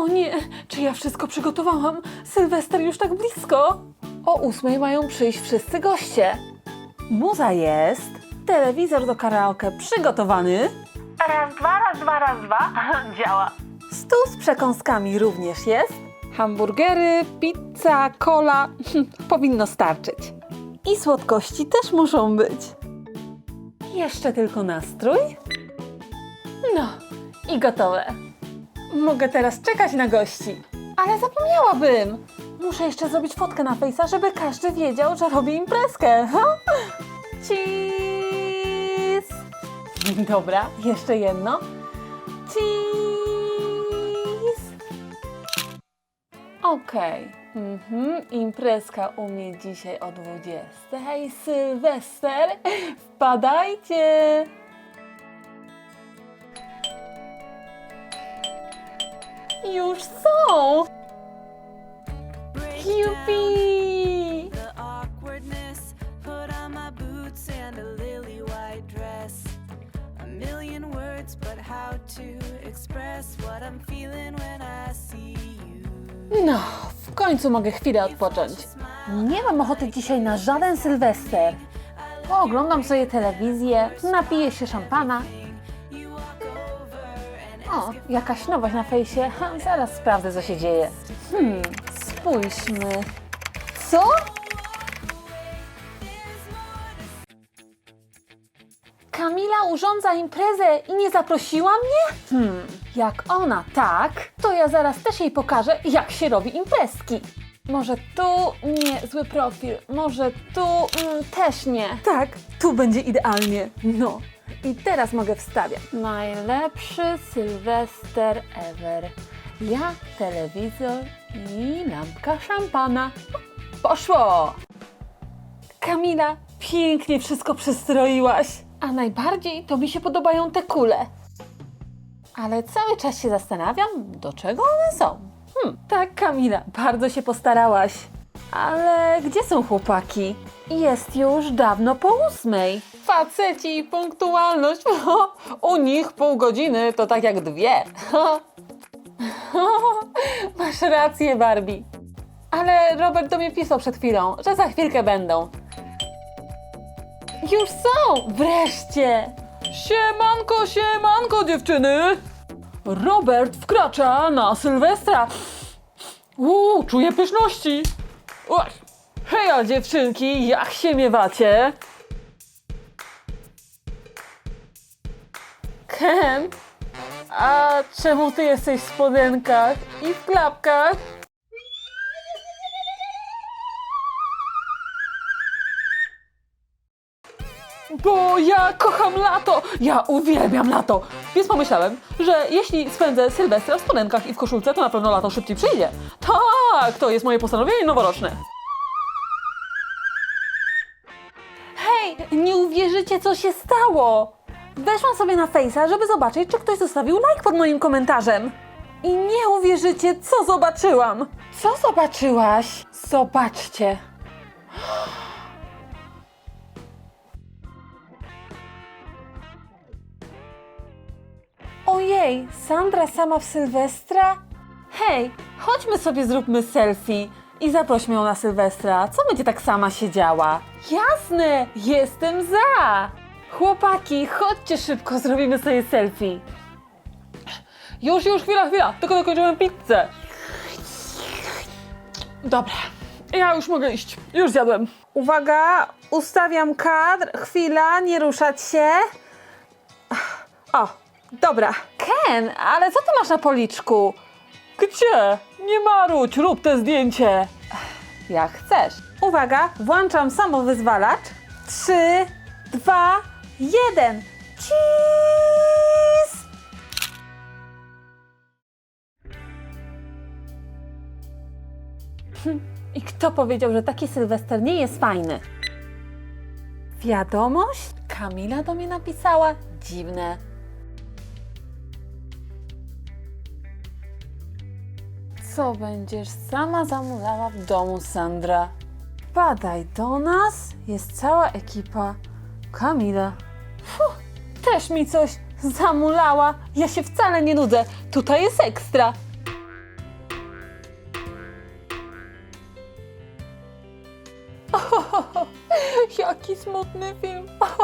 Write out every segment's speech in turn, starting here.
O nie, czy ja wszystko przygotowałam? Sylwester już tak blisko. O ósmej mają przyjść wszyscy goście. Muza jest, telewizor do karaoke przygotowany. Raz, dwa, raz, dwa, raz, dwa. Działa. Stół z przekąskami również jest. Hamburgery, pizza, cola. Powinno starczyć. I słodkości też muszą być. Jeszcze tylko nastrój. No, i gotowe. Mogę teraz czekać na gości. Ale zapomniałabym. Muszę jeszcze zrobić fotkę na fejsa, żeby każdy wiedział, że robię imprezkę. Cheese! Dobra, jeszcze jedno. Cheese! Okej. Mhm. Imprezka u mnie dzisiaj o 20. Hej, Sylwester! Wpadajcie! I see you. No, w końcu mogę chwilę odpocząć. Nie mam ochoty dzisiaj na żaden Sylwester. Oglądam sobie telewizję, napiję się szampana. O, jakaś nowość na fejsie. Ha, zaraz sprawdzę, co się dzieje. Hmm, spójrzmy. Co? Kamila urządza imprezę i nie zaprosiła mnie? Hmm, jak ona tak, to ja zaraz też jej pokażę, jak się robi imprezki. Może tu nie, zły profil. Może tu mm, też nie. Tak, tu będzie idealnie. No. I teraz mogę wstawiać. Najlepszy Sylwester ever. Ja, telewizor i lampka szampana. Poszło! Kamila, pięknie wszystko przystroiłaś. A najbardziej to mi się podobają te kule. Ale cały czas się zastanawiam, do czego one są. Hmm, tak, Kamila, bardzo się postarałaś. Ale gdzie są chłopaki? Jest już dawno po ósmej. Faceci i punktualność. U nich pół godziny to tak jak dwie. Masz rację, Barbie. Ale Robert do mnie pisał przed chwilą, że za chwilkę będą. Już są! Wreszcie! Siemanko, siemanko, dziewczyny! Robert wkracza na Sylwestra. Uuu, czuję pyszności. Oj. Heja, dziewczynki, jak się miewacie? Ken, a czemu ty jesteś w spodenkach i w klapkach? Bo ja kocham lato! Ja uwielbiam lato! Więc pomyślałem, że jeśli spędzę Sylwestra w spodenkach i w koszulce, to na pewno lato szybciej przyjdzie. Tak, to jest moje postanowienie noworoczne. Hej, nie uwierzycie, co się stało! Weszłam sobie na Face'a, żeby zobaczyć, czy ktoś zostawił like pod moim komentarzem. I nie uwierzycie, co zobaczyłam! Co zobaczyłaś? Zobaczcie. Ojej, Sandra sama w Sylwestra? Hej, chodźmy sobie zróbmy selfie i zaprośmy ją na Sylwestra. Co będzie tak sama siedziała? Jasne, jestem za! Chłopaki, chodźcie szybko, zrobimy sobie selfie. Już, już, chwila, chwila, tylko dokończyłem pizzę. Dobra, ja już mogę iść. Już zjadłem. Uwaga, ustawiam kadr. Chwila, nie ruszać się. O, dobra. Ken, ale co ty masz na policzku? Gdzie? Nie marudź, rób te zdjęcie. Jak chcesz. Uwaga, włączam samowyzwalacz. Trzy, dwa, jeden. Cheese! Hm, I kto powiedział, że taki Sylwester nie jest fajny? Wiadomość? Kamila do mnie napisała? Dziwne. co będziesz sama zamulała w domu, Sandra? Padaj do nas, jest cała ekipa. Kamila. Fuh, też mi coś zamulała. Ja się wcale nie nudzę. Tutaj jest ekstra. Ohohoho, jaki smutny film.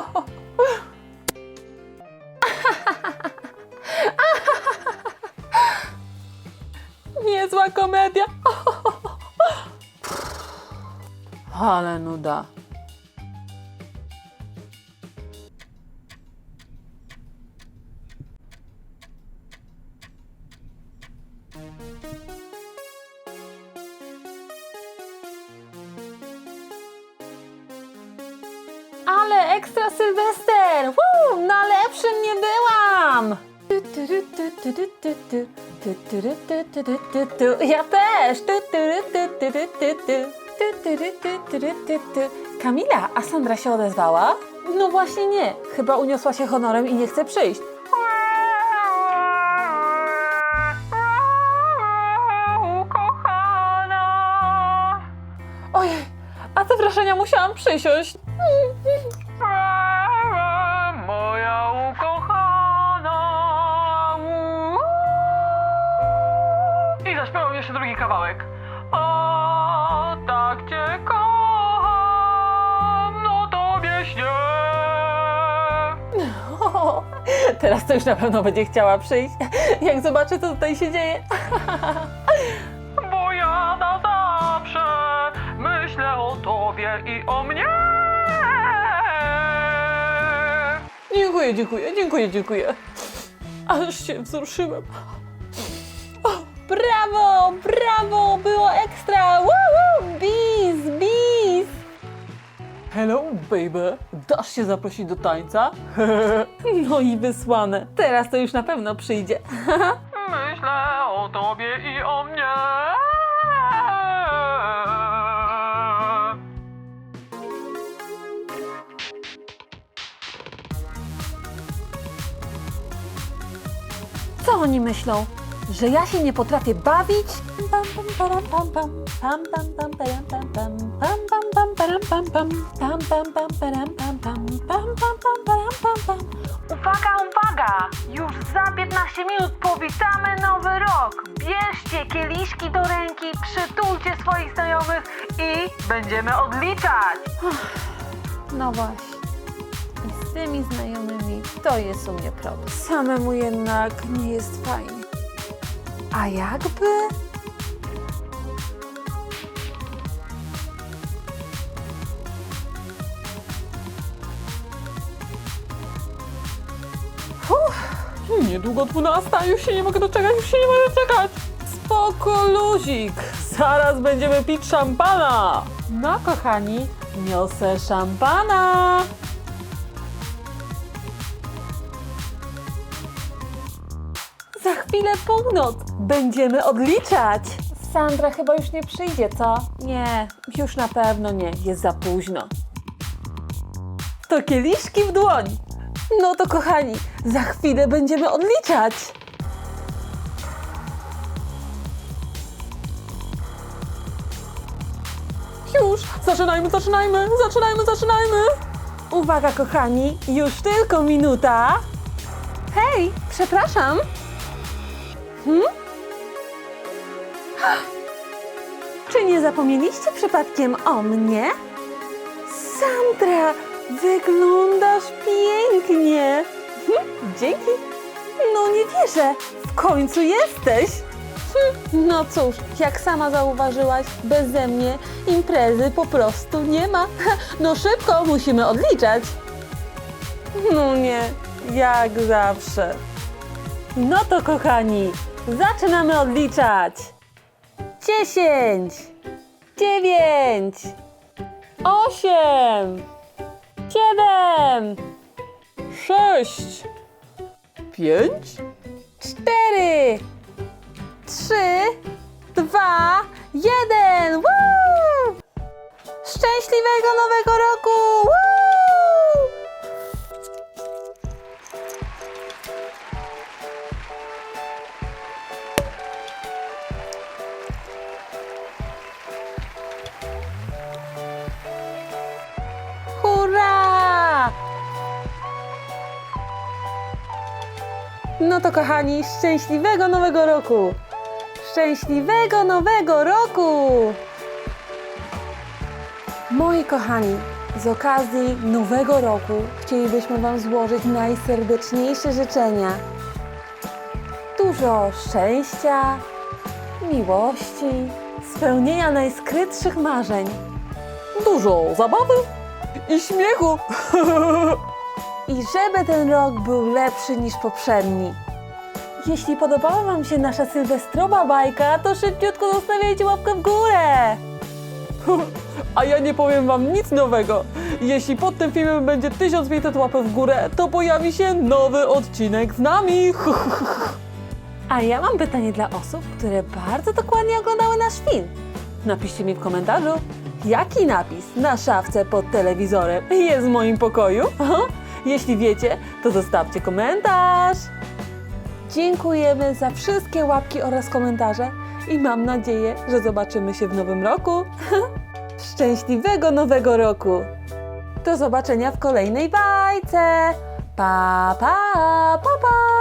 Komedia. Ale nuda. Ale ekstra Sylwester! Woo, na lepszym nie byłam! Tu, tu, ru, tu, tu, ru, tu, tu. Tu, tu, ru, tu, tu, ru, tu, tu. Ja też! Tu, tu, ru, tu, tu, ru, tu, tu. Tu, tu, ru, tu, tu, ru, tu, tu. Kamila, a Sandra się odezwała? No właśnie nie. Chyba uniosła się honorem i nie chce przyjść. Ojej, a te wrażenia musiałam przysiąść. Moja Teraz to już na pewno będzie chciała przyjść, jak zobaczy, co tutaj się dzieje. Bo ja na zawsze myślę o tobie i o mnie. Dziękuję, dziękuję, dziękuję, dziękuję. Aż się wzruszyłem. O, brawo, brawo, było ekstra. Woo, Hello, baby. Dasz się zaprosić do tańca? no i wysłane. Teraz to już na pewno przyjdzie. Myślę o tobie i o mnie. Co oni myślą? Że ja się nie potrafię bawić? Pam, pam, param, pam, pam. Pam, pam, pam, param, pam, pam. Pam, Uwaga, uwaga! Już za 15 minut powitamy nowy rok! Bierzcie kieliszki do ręki, przytulcie swoich znajomych i będziemy odliczać! No właśnie. I z tymi znajomymi to jest u mnie problem. Samemu jednak nie jest fajnie. A jakby? Uff, niedługo 12, już się nie mogę doczekać, już się nie mogę doczekać. Spoko luzik, zaraz będziemy pić szampana. No kochani, niosę szampana. Za chwilę północ. Będziemy odliczać. Sandra chyba już nie przyjdzie, co? Nie, już na pewno nie. Jest za późno. To kieliszki w dłoń. No to kochani, za chwilę będziemy odliczać. Już, zaczynajmy, zaczynajmy, zaczynajmy, zaczynajmy. Uwaga, kochani, już tylko minuta. Hej, przepraszam. Hmm? Czy nie zapomnieliście przypadkiem o mnie? Sandra, wyglądasz pięknie. Hm, dzięki. No nie wierzę, w końcu jesteś. Hm, no cóż, jak sama zauważyłaś, beze mnie imprezy po prostu nie ma. No szybko, musimy odliczać. No nie, jak zawsze. No to kochani, zaczynamy odliczać. Dziesięć, dziewięć, osiem, siedem, sześć, pięć, cztery, trzy, dwa, jeden. Woo! Szczęśliwego nowego roku! Woo! No to kochani, szczęśliwego nowego roku! Szczęśliwego nowego roku! Moi kochani, Z okazji nowego roku chcielibyśmy Wam złożyć najserdeczniejsze życzenia. Dużo szczęścia, miłości, spełnienia najskrytszych marzeń. Dużo zabawy i śmiechu. I żeby ten rok był lepszy niż poprzedni. Jeśli podobała Wam się nasza sylwestrowa bajka, to szybciutko zostawiajcie łapkę w górę. A ja nie powiem wam nic nowego. Jeśli pod tym filmem będzie 1500 łapek w górę, to pojawi się nowy odcinek z nami. A ja mam pytanie dla osób, które bardzo dokładnie oglądały nasz film. Napiszcie mi w komentarzu, jaki napis na szafce pod telewizorem jest w moim pokoju. Jeśli wiecie, to zostawcie komentarz. Dziękujemy za wszystkie łapki oraz komentarze i mam nadzieję, że zobaczymy się w nowym roku. Szczęśliwego nowego roku! Do zobaczenia w kolejnej bajce! Pa, pa, pa, pa!